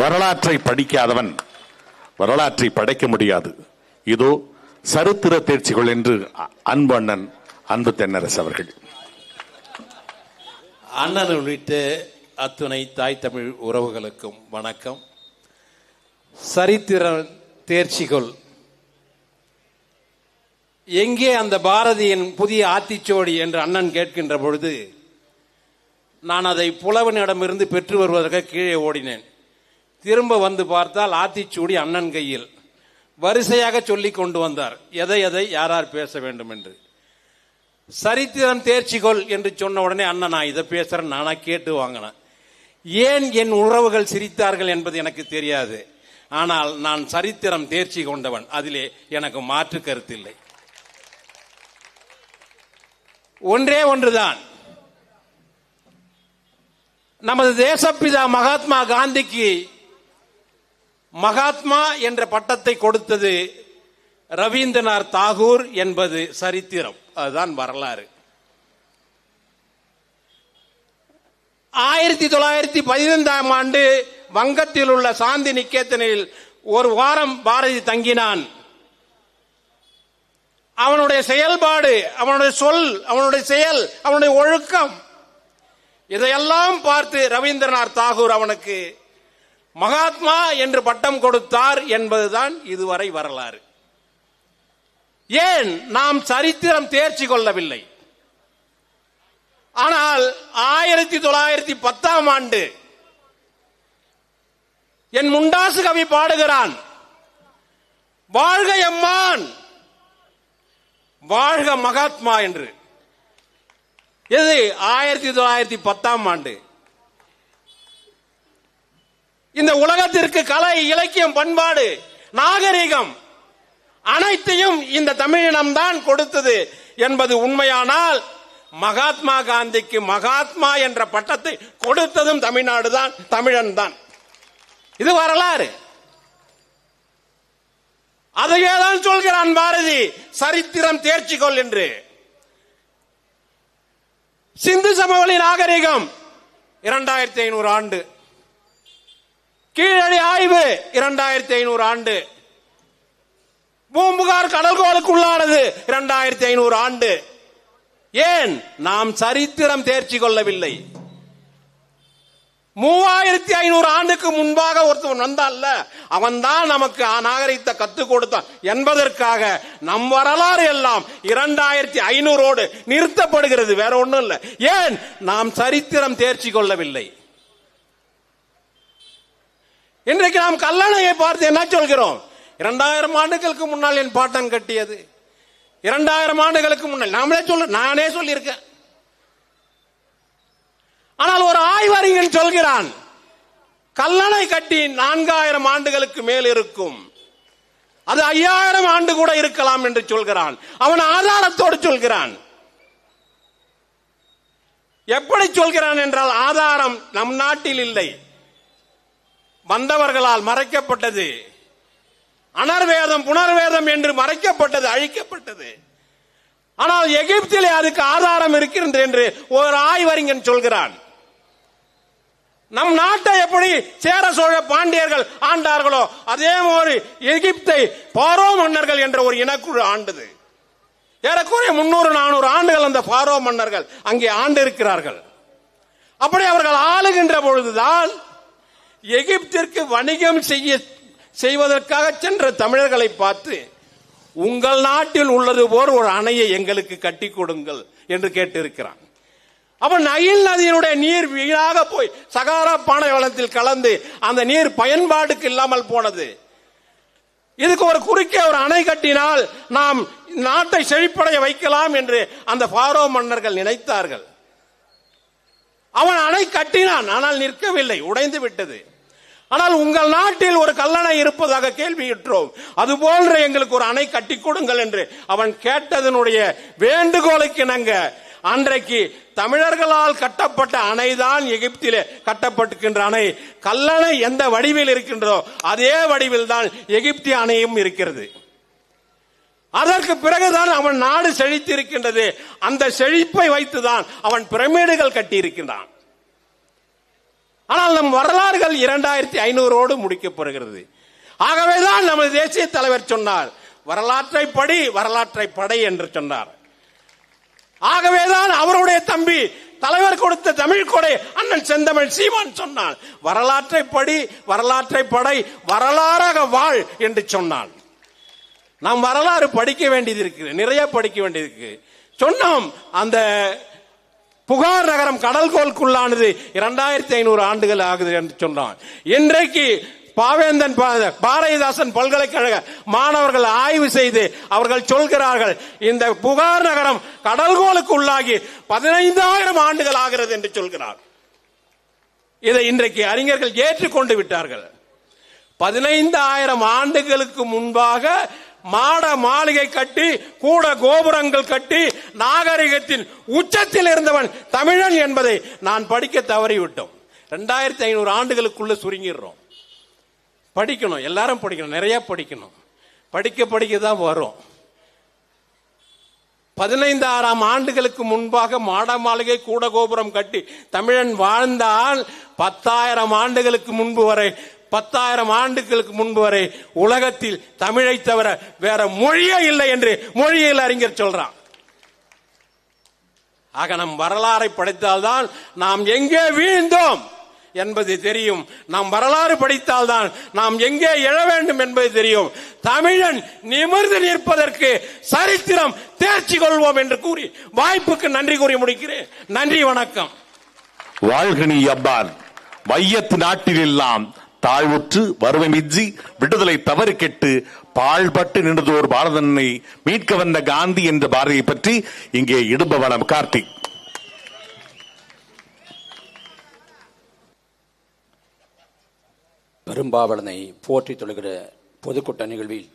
வரலாற்றை படிக்காதவன் வரலாற்றை படைக்க முடியாது. இதோ சரித்திர தேர்ச்சிகள் என்று அன்பண்ணன் அன்பு அண்ணன் அன்பு தென்னரசு அவர்கள். அண்ணன் உள்ளிட்ட அத்துணை தாய் தமிழ் உறவுகளுக்கும் வணக்கம். சரித்திர தேர்ச்சிகள். எங்கே அந்த பாரதியின் புதிய ஆத்திச்சோடி என்று அண்ணன் கேட்கின்ற பொழுது நான் அதை புலவனிடமிருந்து பெற்று வருவதற்கு கீழே ஓடினேன். திரும்ப வந்து பார்த்தால் ஆத்திச்சூடி அண்ணன் கையில். வரிசையாக சொல்லி கொண்டு வந்தார். எதை எதை யார் யார் பேச வேண்டும் என்று சரித்திரம் தேர்ச்சிகொள் என்று சொன்ன உடனே அண்ணன் நான் இதை பேசுறேன் நானா கேட்டு வாங்கினேன். ஏன் என் உறவுகள் சிரித்தார்கள் என்பது எனக்கு தெரியாது. ஆனால் நான் சரித்திரம் தேர்ச்சி கொண்டவன். அதிலே எனக்கு மாற்று கருத்தில்லை. ஒன்றே ஒன்றுதான். நமது தேசப்பிதா மகாத்மா காந்திக்கு மகாத்மா என்ற பட்டத்தை கொடுத்தது ரவீந்திரநாத் தாகூர் என்பது சரித்திரம். அதுதான் வரலாறு. ஆயிரத்தி தொள்ளாயிரத்தி பதினைந்தாம் ஆண்டு வங்கத்தில் உள்ள சாந்தி நிகேத்தனில் ஒரு வாரம் பாரதி தங்கினான். அவனுடைய செயல்பாடு அவனுடைய சொல் அவனுடைய செயல் அவனுடைய ஒழுக்கம் இதையெல்லாம் பார்த்து ரவீந்திரநாத் தாகூர் அவனுக்கு மகாத்மா என்று பட்டம் கொடுத்தார் என்பதுதான் இதுவரை வரலாறு. ஏன் நாம் சரித்திரம் தேர்ச்சி கொள்ளவில்லை? ஆனால் ஆயிரத்தி தொள்ளாயிரத்தி பத்தாம் ஆண்டு என் முண்டாசு கவி பாடுகிறான் வாழ்க எம்மான் வாழ்க மகாத்மா என்று. இது ஆயிரத்தி தொள்ளாயிரத்தி பத்தாம் ஆண்டு. இந்த உலகத்திற்கு கலை இலக்கியம் பண்பாடு நாகரிகம் அனைத்தையும் இந்த தமிழினம்தான் கொடுத்தது என்பது உண்மையானால் மகாத்மா காந்திக்கு மகாத்மா என்ற பட்டத்தை கொடுத்ததும் தமிழ்நாடு தான் தமிழன் தான். இது வரலாறு. அதையே தான் சொல்கிறான் பாரதி சரித்திரம் தேர்ச்சிகொள் என்று. சிந்து சமவெளி நாகரிகம் இரண்டாயிரத்தி ஐநூறு ஆண்டு. கீழடி ஆய்வு. இரண்டாயிரத்தி ஐநூறு ஆண்டு. பூம்புகார் கடல்கோளுக்குள்ளானது. இரண்டாயிரத்தி ஐநூறு ஆண்டு. ஏன் நாம் சரித்திரம் தேர்ச்சி கொள்ளவில்லை? மூவாயிரத்தி ஐநூறு ஆண்டுக்கு முன்பாக ஒருத்தவன் வந்தான்ல அவன்தான் நமக்கு ஆ நாகரிகத்தை கத்துக் கொடுத்தான். என்பதற்காக நம் வரலாறு எல்லாம் இரண்டாயிரத்தி ஐநூறோடு நிறுத்தப்படுகிறது. வேற ஒன்றும் இல்லை. ஏன் நாம் சரித்திரம் தேர்ச்சி கொள்ளவில்லை? இன்றைக்கு நாம் கல்லணையை பார்த்து என்ன சொல்கிறோம்? இரண்டாயிரம் ஆண்டுகளுக்கு முன்னால் என் பாட்டன் கட்டியது. இரண்டாயிரம் ஆண்டுகளுக்கு முன்னால். நாமளே சொல்ல நானே சொல்லியிருக்கேன். ஆனால் ஒரு ஆய்வறிஞன் சொல்கிறான் கல்லணை கட்டி நான்காயிரம் ஆண்டுகளுக்கு மேல் இருக்கும். அது ஐயாயிரம் ஆண்டு கூட இருக்கலாம் என்று சொல்கிறான். அவன் ஆதாரத்தோடு சொல்கிறான். எப்படி சொல்கிறான் என்றால் ஆதாரம் நம் நாட்டில் இல்லை. வந்தவர்களால் மறைக்கப்பட்டது. அனர்வேதம் புனர்வேதம் என்று மறைக்கப்பட்டது அழிக்கப்பட்டது. ஆனால் எகிப்திலே அதுக்கு ஆதாரம் இருக்கின்றது என்று ஒரு ஆய்வறிஞன் சொல்கிறான். நம் நாட்டை எப்படி சேர சோழ பாண்டியர்கள் ஆண்டார்களோ அதே மாதிரி எகிப்தை பாரோ மன்னர்கள் என்ற ஒரு இனக்குழு ஆண்டது. ஏறக்குறைய முன்னூறு நானூறு ஆண்டுகள் அந்த பாரோ மன்னர்கள் அங்கே ஆண்டு இருக்கிறார்கள் அப்படி அவர்கள் ஆளுகின்ற பொழுதுதான் எகிப்திற்கு வணிகம் செய்ய செய்வதற்காக சென்ற தமிழர்களை பார்த்து உங்கள் நாட்டில் உள்ளது போல் ஒரு அணையை எங்களுக்கு கட்டி கொடுங்கள் என்று கேட்டிருக்கிறான். அவன் நயில் நதியினுடைய நீர் வீணாக போய் சகாரா பானை வளத்தில் கலந்து அந்த நீர் பயன்பாடுக்கு இல்லாமல் போனது. இதுக்கு ஒரு குறுக்கே ஒரு அணை கட்டினால் நாம் நாட்டை செழிப்படைய வைக்கலாம் என்று அந்த பாரோ மன்னர்கள் நினைத்தார்கள். அவன் அணை கட்டினான் ஆனால் நிற்கவில்லை உடைந்து விட்டது. ஆனால் உங்கள் நாட்டில் ஒரு கல்லணை இருப்பதாக கேள்வியுற்றோம் அது போன்ற எங்களுக்கு ஒரு அணை கட்டி கொடுங்கள் என்று அவன் கேட்டதனுடைய வேண்டுகோளுக்கு இணங்க அன்றைக்கு தமிழர்களால் கட்டப்பட்ட அணைதான் எகிப்திலே கட்டப்பட்டிருக்கின்ற அணை. கல்லணை எந்த வடிவில் இருக்கின்றதோ அதே வடிவில் தான் எகிப்திய அணையும் இருக்கிறது. அதற்கு பிறகுதான் அவன் நாடு செழித்து இருக்கின்றது அந்த செழிப்பை வைத்துதான் அவன் பிரமிடுகள் கட்டியிருக்கின்றான். ஆனால் நம் வரலாறுகள் இரண்டாயிரத்தி ஐநூறோடு முடிக்கப்படுகிறது. ஆகவேதான் நமது தேசிய தலைவர் சொன்னார் வரலாற்றை படி வரலாற்றை படை என்று சொன்னார். ஆகவேதான் அவருடைய தம்பி தலைவர் கொடுத்த தமிழ் கொடை அண்ணன் செந்தமிழ் சீமான் சொன்னான் வரலாற்றை படி வரலாற்றை படை வரலாறாக வாழ் என்று சொன்னான். நாம் வரலாறு படிக்க வேண்டியது இருக்கு நிறைய படிக்க வேண்டியது இருக்கு. சொன்னோம் அந்த புகார் நகரம் கடல்கோளுக்குள்ளானது இரண்டாயிரத்தி ஐநூறு ஆண்டுகள் ஆகுது என்று சொன்னான். இன்றைக்கு பாவேந்தன் பா- பாரதிதாசன் பல்கலைக்கழக மாணவர்கள் ஆய்வு செய்து அவர்கள் சொல்கிறார்கள் இந்த புகார் நகரம் கடல்கோளுக்கு உள்ளாகி பதினைந்தாயிரம் ஆண்டுகள் ஆகிறது என்று சொல்கிறார். இதை இன்றைக்கு அறிஞர்கள் ஏற்றுக்கொண்டு விட்டார்கள். பதினைந்தாயிரம் ஆண்டுகளுக்கு முன்பாக மாட மாளிகை கட்டி கூட கோபுரங்கள் கட்டி நாகரிகத்தின் உச்சத்தில் இருந்தவன் தமிழன் என்பதை நான் படிக்க தவறிவிட்டோம். ரெண்டாயிரத்தி ஐநூறு ஆண்டுகளுக்குள்ள சுருங்கிடுறோம். படிக்கணும் எல்லாரும் படிக்கணும் நிறைய படிக்கணும். படிக்க படிக்க தான் வரும். பதினைந்தாறாம் ஆண்டுகளுக்கு முன்பாக மாட மாளிகை கூட கோபுரம் கட்டி தமிழன் வாழ்ந்தால் பத்தாயிரம் ஆண்டுகளுக்கு முன்பு வரை பத்தாயிரம் ஆண்டுகளுக்கு முன்பு வரை உலகத்தில் தமிழை தவிர வேற மொழியே இல்லை என்று மொழியியல் அறிஞர் சொல்றான். ஆக நம் வரலாறை படைத்தால்தான் நாம் எங்கே வீழ்ந்தோம் என்பது தெரியும். நாம் வரலாறு படித்தால்தான் நாம் எங்கே எழ வேண்டும் என்பது தெரியும். தமிழன் நிமிர்ந்து நிற்பதற்கு சரித்திரம் தேர்ச்சி கொள்வோம் என்று கூறி வாய்ப்புக்கு நன்றி கூறி முடிக்கிறேன். நன்றி வணக்கம். வாழ்கனி அப்பான். வையத்து நாட்டிலெல்லாம் தாழ்வுற்று வறுமைமிஞ்சி விடுதலை தவறு கெட்டு பாழ்பட்டு நின்றதோர் பாரதனை மீட்க வந்த காந்தி என்ற பாரதியை பற்றி இங்கே இடும்பவனம் கார்த்திக் பெரும்பாவலனை போற்றி தொழுகிற பொதுக்கூட்ட நிகழ்வில்